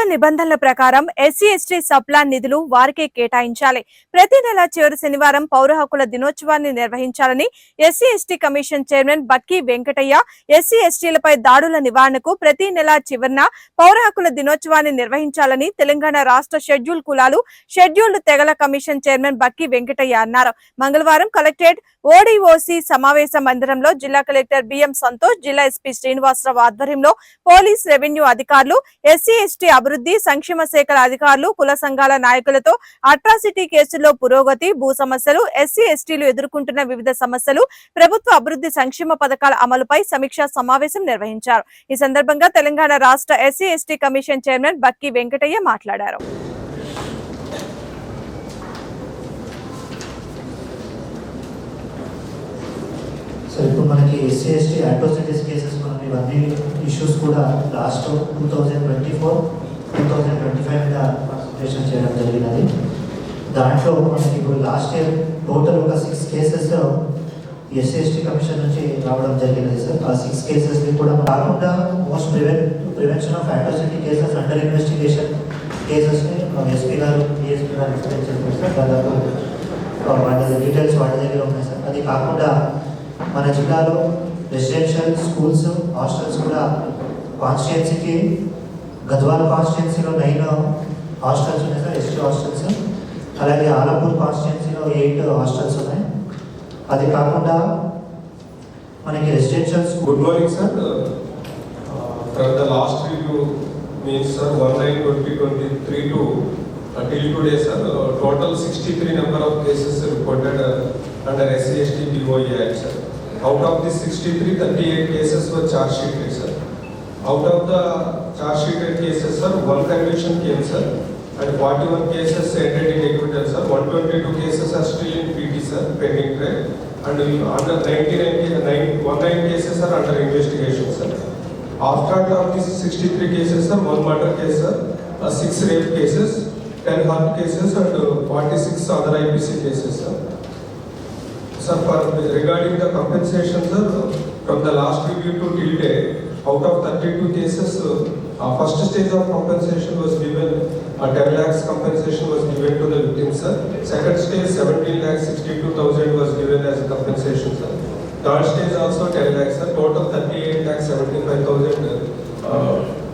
ప్రభుత్వ నిబంధనల ప్రకారం ఎస్సీ ఎస్టీ సప్లాన్ నిధులు వారికే కేటాయించాలి. ప్రతి నెల చివరి శనివారం పౌర హక్కుల దినోత్సవాన్ని నిర్వహించాలని SC ST commission chairman Batki Venkataiah SC ఎస్టీలపై దాడుల నివారణకు ప్రతి నెల చివరిన పౌర హక్కుల దినోత్సవాన్ని నిర్వహించాలని తెలంగాణ రాష్ట్ర షెడ్యూల్ కులాలు షెడ్యూల్డ్ తెగల కమిషన్ చైర్మన్ బక్కి వెంకటయ్య అన్నారు. మంగళవారం కలెక్టరేట్ ఓడిఓసి సమావేశ మందిరంలో జిల్లా కలెక్టర్ బిఎం సంతోష్ జిల్లా ఎస్పీ శ్రీనివాసరావు ఆధ్వర్యంలో పోలీస్ రెవెన్యూ అధికారులు ఎస్సీ ఎస్టీ అభివృద్ధి సంక్షేమ శాఖల అధికారులు కుల సంఘాల నాయకులతో అట్రాసిటీ కేసుల్లో పురోగతి భూ సమస్యలు ఎస్సీ ఎస్టీలు ఎదుర్కొంటున్న వివిధ సమస్యలు ప్రభుత్వ అభివృద్ధి సంక్షేమ పథకాల అమలుపై సమీక్షా సమావేశం నిర్వహించారు. ఈ సందర్భంగా తెలంగాణ రాష్ట్ర SC ST commission chairman Bakki Venkataiah మాట్లాడారు. సో ఇప్పుడు మనకి ఎస్సీ ఎస్టీ అట్రోసిటీస్ కేసెస్ మనం ఇవన్నీ ఇష్యూస్ కూడా last two thousand twenty four two thousand twenty five మీద కాన్సన్ట్రేషన్ చేయడం జరిగినది. దాంట్లో మనకి ఇప్పుడు లాస్ట్ ఇయర్ టోటల్ ఒక six cases SC ST commission నుంచి రావడం జరిగినది సార్. ఆ సిక్స్ కేసెస్ని కూడా కాకుండా most preven prevention of atrocity cases under investigation కేసెస్ని SP గారు డిఎస్పీ గారు ఎక్స్ప్లెయిన్ చేస్తారు సార్. దాదాపు వాళ్ళ డీటెయిల్స్ వాళ్ళ దగ్గర ఉన్నాయి సార్. అది కాకుండా మన జిల్లాలో రెసిడెన్షియల్ స్కూల్స్ హాస్టల్స్ కూడా కాన్స్టిట్యున్సీకి గద్వాల కాన్స్టిట్యున్సీలో నైన్ హాస్టల్స్ ఉన్నాయి సార్ ఎస్టీ హాస్టల్స్ అలాగే ఆలంపూర్ కాన్స్టిట్యున్సీలో ఎయిట్ హాస్టల్స్ ఉన్నాయి. అది కాకుండా మనకి residentials good morning sir from the last review means sir one nine twenty twenty three to till today sir total sixty three number of cases reported under SC ST POA act sir out of the sixty three thirty eight cases were charge sheet sir out of the charge sheeted cases, sir, one conviction came, sir, and forty-one cases ended in acquittal, sir. One twenty-two cases are still in PT, sir, pending trial. And under ninety-nine, ca- nine, one nine cases are under investigation, sir. After of these sixty-three cases, sir, one murder case, sir, uh, six rape cases, ten hurt cases, and uh, forty-six other IPC cases, sir. Sir, for regarding the compensation, sir, from the last review to till date, out of thirty-two cases, uh, uh, first stage of compensation was given, uh, ten lakhs compensation was given to the victim, sir. Second stage, seventeen lakhs sixty-two thousand was given as a compensation, sir. Third stage also ten lakhs, sir. Total thirty-eight lakhs seventy-five thousand